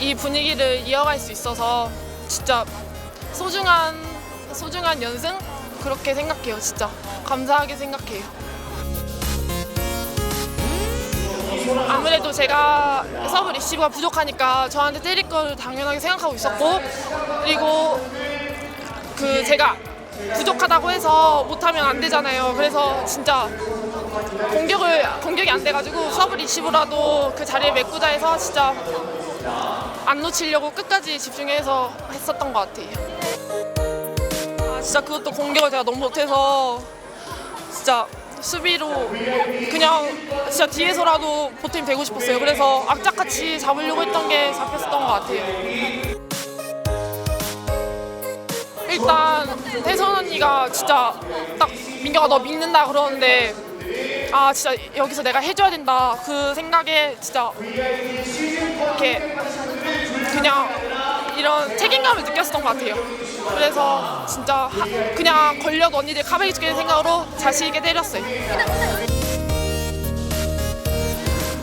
이 분위기를 이어갈 수 있어서 진짜 소중한 소중한 연승 그렇게 생각해요. 진짜 감사하게 생각해요. 아무래도 제가 서브 리시브가 부족하니까 저한테 때릴 걸 당연하게 생각하고 있었고 그리고 그 제가 부족하다고 해서 못하면 안 되잖아요. 그래서 진짜 공격을 공격이 안 돼가지고 서브 리시브라도 그 자리에 메꾸자 해서 진짜 안 놓치려고 끝까지 집중해서 했었던 것 같아요. 아, 진짜 그것도 공격을 제가 너무 못해서 진짜 수비로 그냥 진짜 뒤에서라도 보탬 되고 싶었어요. 그래서 악착같이 잡으려고 했던 게 잡혔었던 것 같아요. 일단 태선 언니가 진짜 딱 민경아 너 믿는다 그러는데 아 진짜 여기서 내가 해줘야 된다 그 생각에 진짜 이렇게 그냥 이런 책임감을 느꼈었던 것 같아요. 그래서 진짜 하- 그냥 걸려도 언니들 카베이주게 생각으로 자신 있게 때렸어요.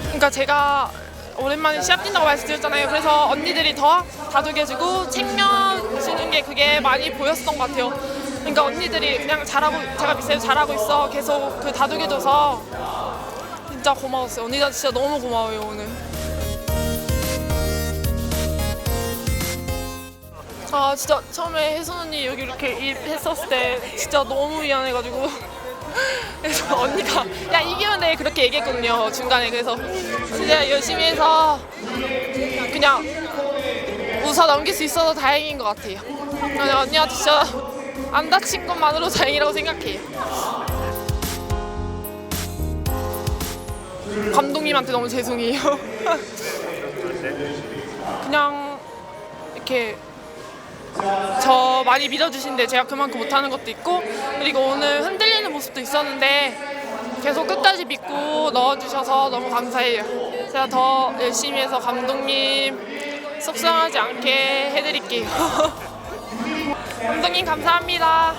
그러니까 제가 오랜만에 시합 뛴다고 말씀드렸잖아요. 그래서 언니들이 더 다독여주고 챙겨주는 게 그게 많이 보였었던 것 같아요. 그러니까 언니들이 그냥 잘하고 제가 미세도 잘하고 있어 계속 그 다독여줘서 진짜 고마웠어요. 언니들 진짜 너무 고마워요 오늘. 아 진짜 처음에 혜선 언니 여기 이렇게 입했었을 때 진짜 너무 미안해가지고. 그래서 언니가 야 이기면 돼. 그렇게 얘기했거든요 중간에. 그래서 진짜 열심히 해서 그냥 웃어 넘길 수 있어서 다행인 것 같아요. 그냥 언니한테 진짜 안 다친 것만으로 다행이라고 생각해요. 감독님한테 너무 죄송해요. 그냥 이렇게 저 많이 믿어주신데 제가 그만큼 못하는 것도 있고 그리고 오늘 흔들리는 모습도 있었는데 계속 끝까지 믿고 넣어주셔서 너무 감사해요. 제가 더 열심히 해서 감독님 속상하지 않게 해드릴게요. 감독님 감사합니다.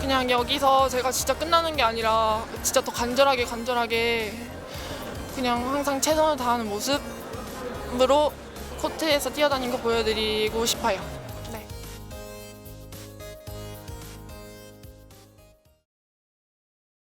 그냥 여기서 제가 진짜 끝나는 게 아니라 진짜 더 간절하게 간절하게 그냥 항상 최선을 다하는 모습으로 코트에서 뛰어다니는 거 보여드리고 싶어요.